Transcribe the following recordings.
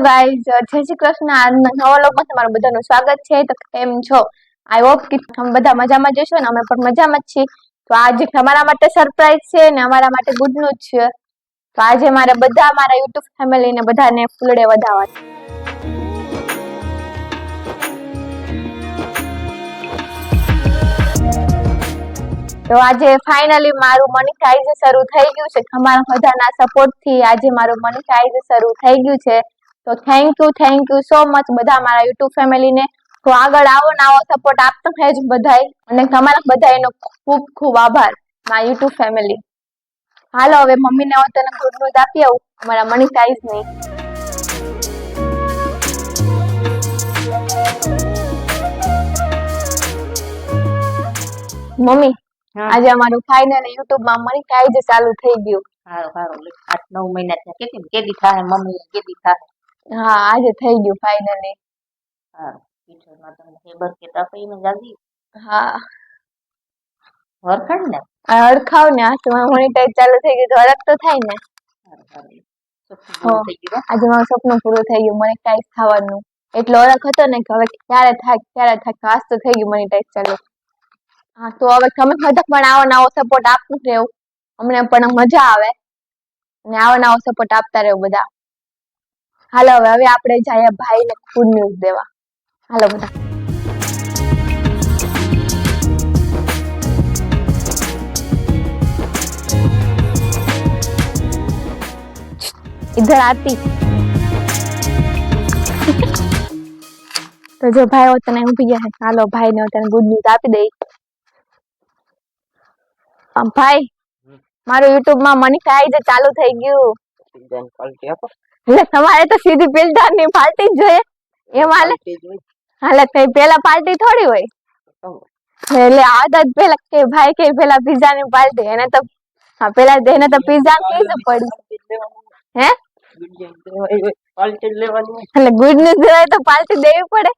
Guys જય શ્રી કૃષ્ણ. આજના નવા લોકમાં તમારું બધાનું સ્વાગત છે. તો કેમ છો? આઈ હોપ કે તમે બધા મજામાં જશો ને અમે પણ મજામાં જ છીએ. તો આજે તમારા માટે સરપ્રાઈઝ છે ને અમારા માટે ગુડ ન્યૂઝ છે. તો આજે મારે બધા મારા યુટ્યુબ ફેમિલીને બધાને ફૂલડે વધાવવા તો આજે ફાઇનલી મારું મોનિટાઇઝ શરૂ થઈ ગયું છે. તમારા બધાના સપોર્ટથી આજે મારું મોનિટાઇઝ શરૂ થઈ ગયું છે. તો thank you thank you so much બધા મારા યુટ્યુબ ફેમિલીને તો આગળ આવો ને આવો સપોર્ટ આપતો જ બધાય. અને તમારા બધાયનો ખૂબ ખૂબ આભાર મારા યુટ્યુબ ફેમિલી હાલો હવે મમ્મીને હવે તને ગુડ ન્યૂઝ આપી આવું અમારા મોનિટાઇઝની. મમ્મી આજે અમારું ફાઇનલ યુટ્યુબમાં મોનિટાઇઝ ચાલુ થઈ ગયું. સારું સારું આઠ નવ મહિના થયા. ને કેદી થાય મમ્મી? કેદી થાય? હા આજે થઈ ગયું ફાઇનલી સારું કિશોરમાં તમને ખબર કે તપીને જાગી હા. હરખડ ને? આ હરખાવ ને આ તો મોનિટાઇઝ ચાલુ થઈ ગયું તો હરખ તો થાય ને. આજે મારું સપનું પૂરું થઈ ગયું મોનિટાઇઝ થવાનું. એટલો અરખ હતો ને કે હવે ક્યારે થાય ક્યારે થાય ખાસ તો થઈ ગયું મોનિટાઇઝ ચાલુ. હા તો હવે તમે બધા પણ આવો નવો સપોર્ટ આપતું રહેવું અમને પણ મજા આવે. અને આવો નવો સપોર્ટ આપતા રહેવું બધા. હાલો હવે હવે આપણે જઈએ ભાઈને ગુડ ન્યૂઝ દેવા હાલો બધા इधर आती તો જો ભાઈ હવે તને ઊભી ગયા છે ચાલો ભાઈ ને તને ગુડ ન્યૂઝ આપી દઈ આમ ભાઈ મારું યુટ્યુબ માં મોનિટાઇઝ ચાલુ થઈ ગયું એટલે તમારે તો સીધી બિલ્ડરની પાર્ટી જ જોઈએ. એમ હાલે હાલે કઈ પેલા પાર્ટી થોડી હોય? એટલે આદત પેલા કે ભાઈ કે પેલા પિઝા ની પાર્ટી એને તો હા પેલા એને તો પિઝા કીધું પડી. હે? એટલે ગુડ ન્યૂઝ હોય તો પાર્ટી દેવી પડે.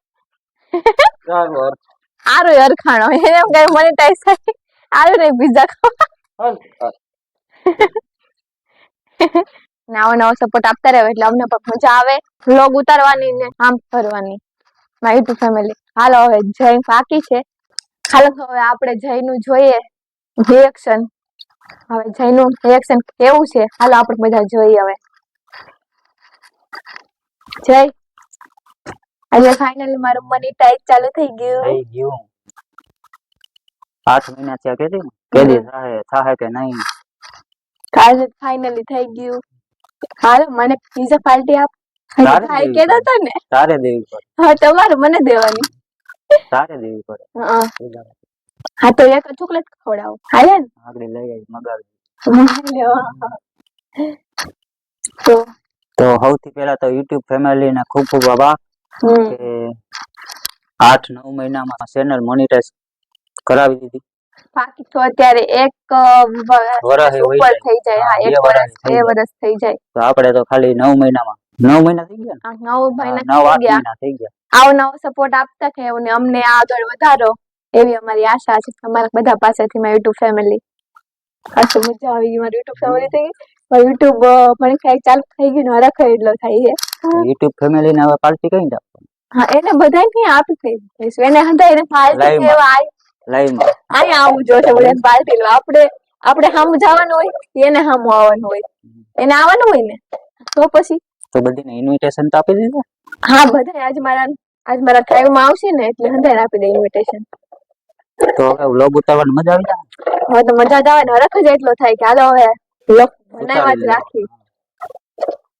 આરું અરખાણો. એને એમ કઈ મોનેટાઈઝ થાય. આરું નહીં પિઝા ખાવા. નવો નવો સપોર્ટ આપતા રહો એટલે અમને પણ મજા આવે. વ્લોગ ઉતારવાની ને આમ ફરવાની મારી યુટ્યુબ ફેમિલી હાલો હવે જય બાકી છે. હાલો હવે આપણે જયનું જોઈએ. રિએક્શન હવે જયનું રિએક્શન કેવું છે? હાલો આપણે બધા જોઈએ હવે. જય. આજે ફાઇનલી મારું મની ટાઈટ ચાલુ થઈ ગયું. થઈ ગયું. આઠ મહિના થયા કે કેદી થાહે થાહે કે નહીં? કાલે ફાઇનલી થઈ ગયું. હાલો મને પીઝા પાર્ટી આપ. તારે કેતા હતા ને? તારે દેવી પડે. હા તમારે મને દેવાની. તારે દેવી પડે. હા તો એક ચોકલેટ ખવડાવો. હાલે ને? આગળ લઈ આવી મગાવી તો? તો સૌથી પહેલા તો યુટ્યુબ ફેમિલી ને ખૂબ ખૂબ આભાર કે આઠ નવ મહિનામાં ચેનલ મોનિટાઈઝ કરાવી દીધી. બાકી તો અત્યારે એક વરસે ઉપર થઈ જાય. હા એક વર્ષ વરસ બે. વર્ષ થઈ જાય. તો આપણે તો ખાલી નવ મહિનામાં નવ મહિના થઈ ગયા નવ મહિના થઈ ગયા. મહિના થઈ ગયા. આવો નવો સપોર્ટ આપતા કે અમને આગળ વધારો એવી અમારી આશા છે. તમારા બધા પાસેથી મારી યુટ્યુબ ફેમિલી તો મજા આવી ગઈ. મારી યુટ્યુબ ફેમિલી થઈ ગઈ યુટ્યુબ મને ક્યાંક ચાલુ થઈ ગયું હરખ એટલો થાય છે. યુટ્યુબ ફેમિલી ને હવે પાર્ટી કઈ દે હા એને બધા નહીં આપી દઈશું. એને હતા એને પાર્ટી માં. લાઈવમાં અહીંયા આવું જોશે બધાને પાર્ટી લો આપણે આપણે સામું જવાનું હોય એને સામું આવવાનું હોય. એને આવવાનું હોય ને? તો પછી? તો બધીને ઇન્વિટેશન તો આપી દીધું? હા બધા આજ મારા આજ મારા ટાઈમમાં આવશે ને એટલે હંધાઈને આપી દે ઇન્વિટેશન તો હવે વ્લોગ ઉતારવાની મજા આવી જાય? હવે તો મજા જ આવે ને. હરખ જ એટલો થાય કે હાલો હવે વ્લોગ બનાવવા જ રાખી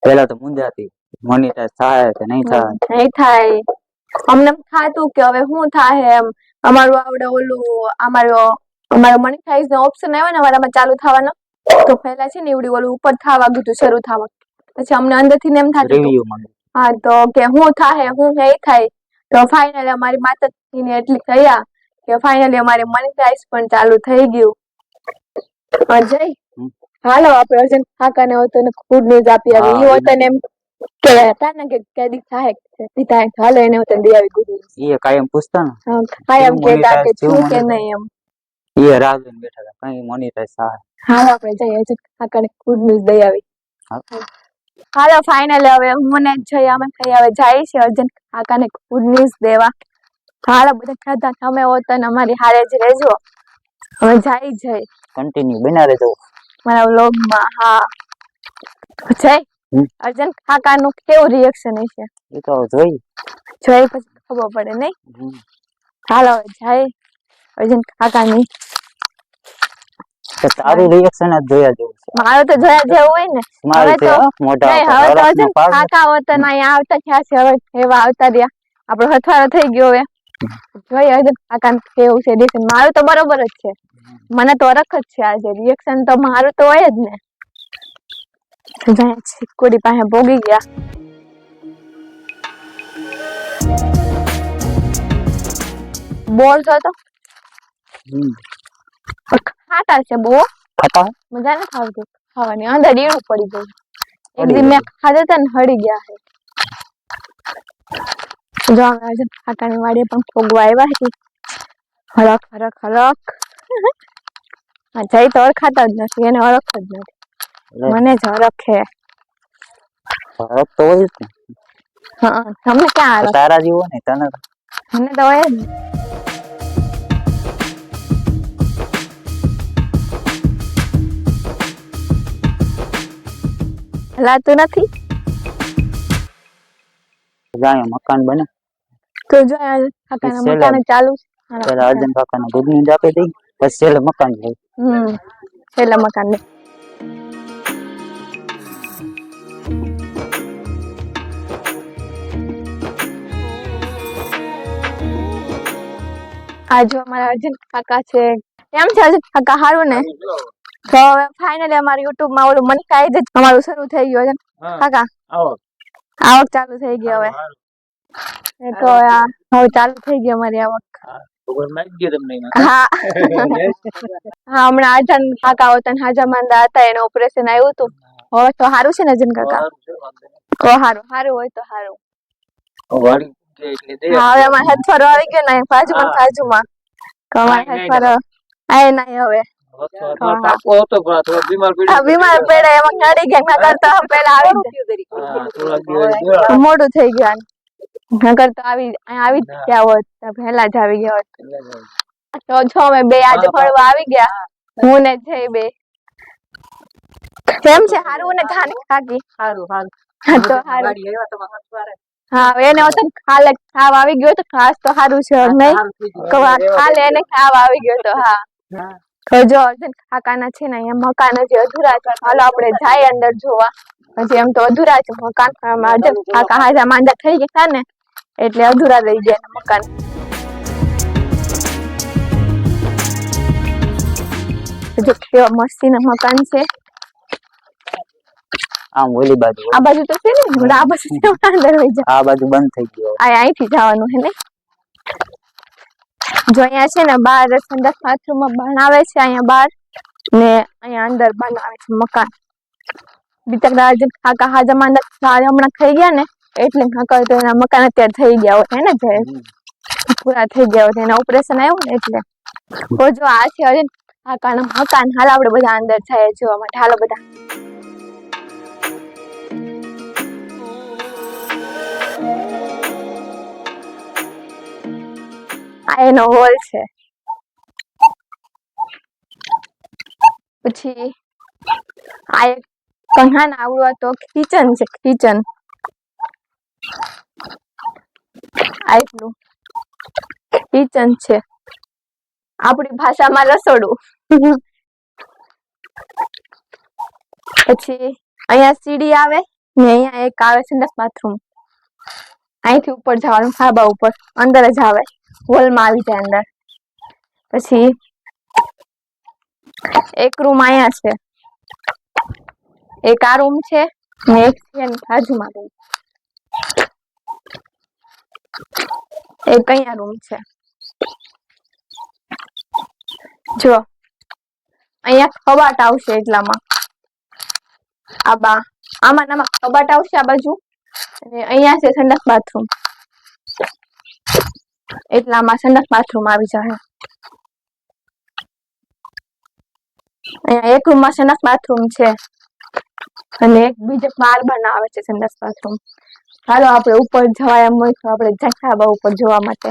પેલા તો મુંજાતી મોનિટાઈઝ થાય કે નહીં થાય? નહીં થાય. અમને થાતું કે હવે શું થાય એમ. અમારું આવડે ઓલું અમારો અમારો મોનેટાઇઝ નો ઓપ્શન આવ્યો ને અમારામાં ચાલુ થવાનો તો પહેલા છે ને એવડી ઓલું ઉપર થવા ગયું શરૂ થવા. પછી અમને અંદરથી ને એમ થતું હતું, હા તો કે હું થાય હું હે થાય. તો ફાઇનલી અમારી માતાજીને એટલી કહ્યા કે ફાઇનલી અમારે મોનેટાઇઝ પણ ચાલુ થઈ ગયું. અજય. હાલો આપણે અર્જન કાકાને હોય તો ગુડ ન્યૂઝ આપી આવી એ ઈ હોય તો ને એમ કે હતા કે કેદી થાય કેદી થાય હાલો એને હોય તો આવી ગુડ એ કાયમ પૂછતા ને? કાયમ કેવું કહેતા કે છું કે નહીં એમ. એ રાહ બેઠા હતા કઈ મોનિટાઈઝ થાય હાલો આપણે જઈએ અર્જન કાકાને ગુડ ન્યૂઝ દઈ આવી. હાલો ફાઇનલ હવે હું ને જઈ અમે થઈ હવે જાય છે અર્જુન. કાકાને ગુડ ન્યૂઝ દેવા. હાલો બધા ખાધા તમે હો તો અમારી હારે જ રહેજો. હવે જાય જઈ કન્ટિન્યુ બના રહેજો. મારા વ્લોગમાં હા. જય. હમ. કાકા નું કેવું રિએક્શન હશે? એ તો જોઈ. જોઈ પછી ખબર પડે નહીં. હાલો જાય અર્જન કાકાની. તો તારું રિએક્શન જ જોયા જેવું છે. મારું તો જોયા જેવું હોય ને. હવે તો- ઉપર હવે તો અર્જન કાકા. કાકા વતન અહીંયા આવતા થયા છે. હવે એવા આવતા રહ્યા. આપણો હથવારો થઈ ગયો હવે. જોઈએ અર્જન કાકા કેવું છે રિએક્શન મારું તો બરોબર જ છે. મને તો અરખ જ છે આજે. રિએક્શન તો મારું તો હોય જ ને. ચીકુડી પાસે ભોગી ગયા. બોલ છો તો. ખાટા છે બહુ ખાટા? મજા નથી આવતી. ખાવાની અંદર ઈણું પડી ગયું. એક દિન દી મેં. ખાધા હતા ને હળી ગયા છે જો અમે ખાટાની વાડીએ પણ ફોગવા આવ્યા છે હળક હળક હા જઈ તો ઓળખાતા જ નથી એને ઓળખ જ નથી. મને જ ઓળખે હરખ તો હોય જ હા તમને ક્યાં તો તારા જેવો ને તને. મને તો હોય જ હલાતું નથી? જાય મકાન બને. તો જો કાકાના મકાન ચાલુ છે. પેલા અર્જન કાકાને ગુડ જ આપી દઈ પછી છેલ્લે મકાન જાય. હમ છેલ્લા મકાન ને આ જો અમારા અર્જુન કાકા છે. કેમ છે અર્જુન કાકા? સારું ને? તો હવે ફાઇનલી અમારું યુટ્યુબમાં ઓલું મની કાઈ જ અમારું શરૂ થઈ ગયું છે કાકા? આવક. ચાલુ થઈ ગઈ હવે. એ તો હવે ચાલુ થઈ ગઈ અમારી આવક. હા હા. હમણાં આજાન કાકા હોતા હાજા માંદા હતા એને ઓપરેશન આવ્યું હતું. હવે તો સારું છે ને અર્જુન કાકા? સારું સારું હોય તો સારું હા હવે અમારે હથવારો આવી ગયો ને બાજુમાં બાજુમાં. તો અમારે કાંઈ આય નહીં હવે. બીમાર પડ્યા એમાં નડી ગયા નકર તો પેલા આવી જ જાય. મોડું થઈ ગયું આને. તો આવી આવી જ ગયા હોત પહેલા જ આવી ગયા હોત. તો છો અમે બે આજે ફરવા આવી ગયા. હું ને જઈ બે. કેમ છે? હારું ને કાકી તો હારું. હા એને હતો ખાલે ખાવ આવી ગયો તો ખાસ તો સારું છે નહીં? ખાલે એને ખાવ આવી ગયો તો હા. હા. જો અર્જુન કાકાના છે ને અહીંયા મકાન હજી અધૂરા છે. હાલો આપણે જાય અંદર જોવા. હજી એમ તો અધૂરા છે મકાન. અર્જુન કાકા હાજા માંદા થઈ ગયા ને એટલે અધૂરા રહી ગયા મકાન. જો કેવા મસ્તીના મકાન છે. આમ ઓલી બાજુ આ બાજુ તો છે ને આ બાજુ છે અંદર લઈ જા આ બાજુ બંધ થઈ ગયો આ અહીંથી જવાનું હે ને? જો અહીંયા છે ને બાર સંડાસ બાથરૂમ બનાવે છે અહીંયા બાર ને અહીંયા અંદર બનાવે છે મકાન. બિચારા કાકા હાજા માંદા હમણાં થઈ ગયા ને એટલે કાકા તો એના મકાન અત્યારે થઈ ગયા હોય હે ને જે પૂરા થઈ ગયા હોય એના ઓપરેશન આવ્યું ને એટલે. તો જો આ છે હજી કાકાના મકાન હાલ આપણે બધા અંદર જાય જોવા માટે. હાલો બધા. આ એનો હોલ છે. પછી આ એક કહાન આવડું તો કિચન છે, કિચન. આ એટલું કિચન છે. આપણી ભાષામાં રસોડું. પછી અહીંયા સીડી આવે ને અહીંયા એક આવે સંડાસ બાથરૂમ. અહીંથી ઉપર જવાનું ખાબા ઉપર. અંદર જ આવે. હોલમાં આવી જાય અંદર. પછી એક રૂમ અહીંયા છે. એક આ રૂમ છે ને એક છે બાજુમાં રૂમ એક અહીંયા રૂમ છે. જો, અહીંયા કબાટ આવશે એટલામાં. આ બા, આમાં આમાં કબાટ આવશે આ બાજુ. અને અહીંયા છે ઠંડક બાથરૂમ એટલામાં સંડાસ બાથરૂમ આવી જાય અહીંયા એક રૂમમાં સંડાસ બાથરૂમ છે. અને એક બીજે માર બનાવે છે સંડાસ બાથરૂમ. ચાલો આપણે ઉપર જવાય એમ હોય તો આપણે જખાબા ઉપર જોવા માટે.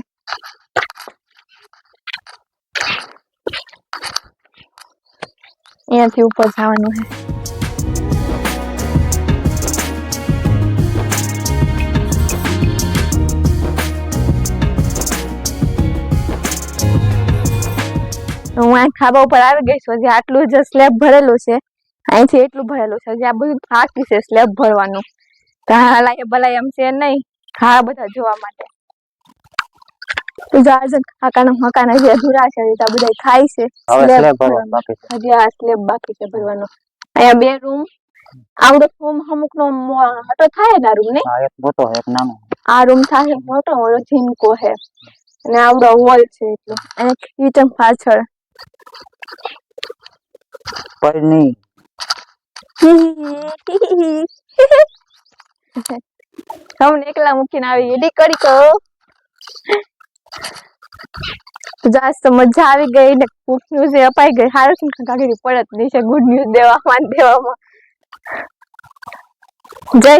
અહીંયાથી ઉપર જવાનું છે હું આ ખાવા ઉપર આવી ગઈ છું હજી આટલું જ સ્લેબ ભરેલું છે. અહીંથી એટલું ભરેલું છે હજી આ બધું બાકી છે સ્લેબ ભરવાનું. તો હલાય ભલાય એમ છે નહીં હા બધા જોવા માટે. કાકાના મકાન હજી અધૂરા છે આ બધા ખાય છે. સ્લેબ. બાકી છે. હજી આ સ્લેબ બાકી છે ભરવાનો. અહીંયા બે રૂમ આવડો રૂમ અમુક નો મોટો થાય ને રૂમ ને એક મોટો એક નાનો. આ રૂમ થાય મોટો ઓલો જીનકો હે અને આવડો હોલ છે એટલો. અને કિચન પાછળ. પરની તમને એકલા મૂકીને આવી એડી કરી કહો જાસ તો મજા આવી ગઈ ને ગુડ ન્યૂઝ એ અપાઈ ગઈ હાલ ને પડત નહીં છે ગુડ ન્યૂઝ દેવામાં દેવામાં જય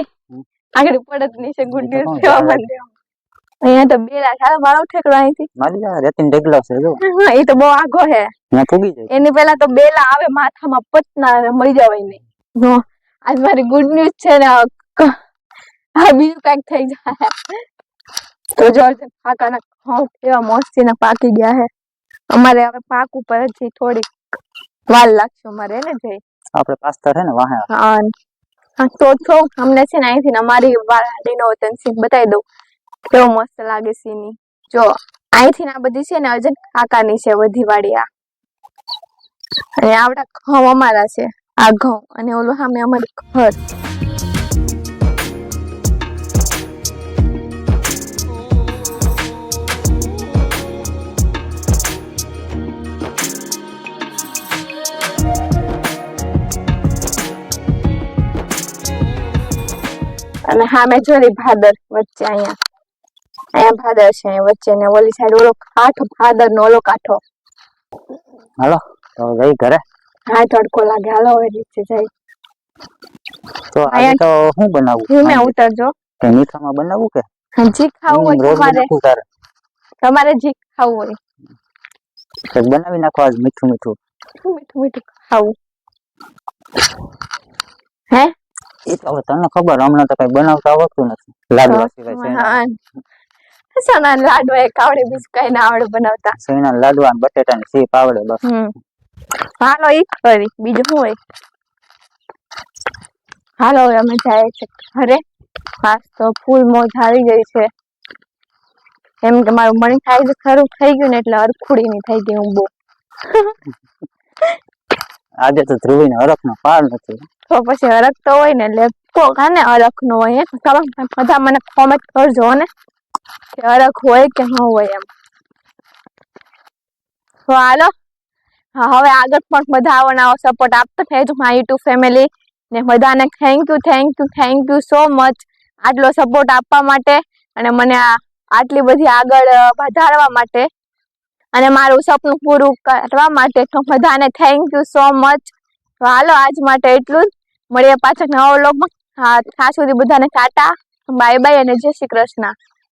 આગળ પડત નહીં છે ગુડ ન્યૂઝ દેવામાં દેવામાં અહીંયા તો બેલા સારા મારો ઠેકડો અહીંથી. મારી જા રેતીન ઢગલા છે જો. એ તો બહુ આગો હે. ત્યાં ફૂગી જાય. એની પહેલા તો બેલા આવે માથામાં અને મરી જવાય નહીં નો આજ મારી ગુડ ન્યૂઝ છે ને આ બીજું કંઈક થઈ જાય. તો જો કાકાના એવા કેવા ને પાકી ગયા હે. અમારે હવે પાક ઉપર જ થોડીક વાર લાગશે અમારે ને જઈ આપણે પાસ્તર હે ને વાહે હા હા, તો છો અમને છે ને અહીંથી અમારી વાડીનો વચન સીન બતાવી દઉં. કેવો મસ્ત લાગે સીની જો, અહીંથી આ બધી છે ને અજન કાકાની છે બધી વાડી આ અને આવડા ઘઉં અમારા છે, આ ઘઉં. અને ઓલું સામે અમારું ઘર. અને સામે જોરી ભાદર વચ્ચે અહીંયા. અહીંયા ફાધર છે વચ્ચે ને ઓલી સાઈડ ઓલો કાઠો ફાધર નો ઓલો કાઠો. હાલો તો જઈ ઘરે? હા તડકો લાગે. હાલો હવે નીચે જઈ. તો આજે તો હું બનાવું? ધીમે ઉતરજો. કે મીઠામાં બનાવું કે? જી ખાવું હોય તમારે. તમારે જી ખાવું હોય. કંઈક બનાવી નાખો આજ મીઠું મીઠું. મીઠું મીઠું ખાવું? હે? એ તો હવે તને ખબર હમણાં તો કઈ બનાવતા આવડતું નથી. લાડવા સિવાય સણા લાડવા એક આવડે બીજું કઈ ના આવડે બનાવતા. શેના લાડવા અને બટેટાની સીપ આવડે બસ. હાલો ઈ કરી બીજું શું હોય? હાલો હવે અમે જાય છે ઘરે. ખાસ તો ફૂલ મોજ આવી ગઈ છે. એમ કે મારું મણી થાય છે ખરું થઈ ગયું ને એટલે અરખુડી ની થઈ ગઈ હું બહુ આજે તો ધ્રુવીને હરખનો પાર નથી. તો પછી અરખ તો હોય ને એટલે કોક ને અરખ નો હોય ખબર બધા મને કોમેન્ટ કરજો ને. કે હોય કે ન હોય એમ. હાલો. હવે આગળ પણ બધા સપોર્ટ આપતો રહેજો મારી યુટ્યુબ ફેમિલી ને બધાને thank you thank you thank you so much આટલો સપોર્ટ આપવા માટે અને મને આટલી બધી આગળ વધારવા માટે અને મારું સપનું પૂરું કરવા માટે તો બધાને થેન્ક યુ સો મચ હાલો, આજ માટે એટલું જ. મળીએ પાછા નવો વ્લોગમાં હા, ત્યાં સુધી બધાને ટાટા બાય બાય અને જય શ્રી કૃષ્ણ.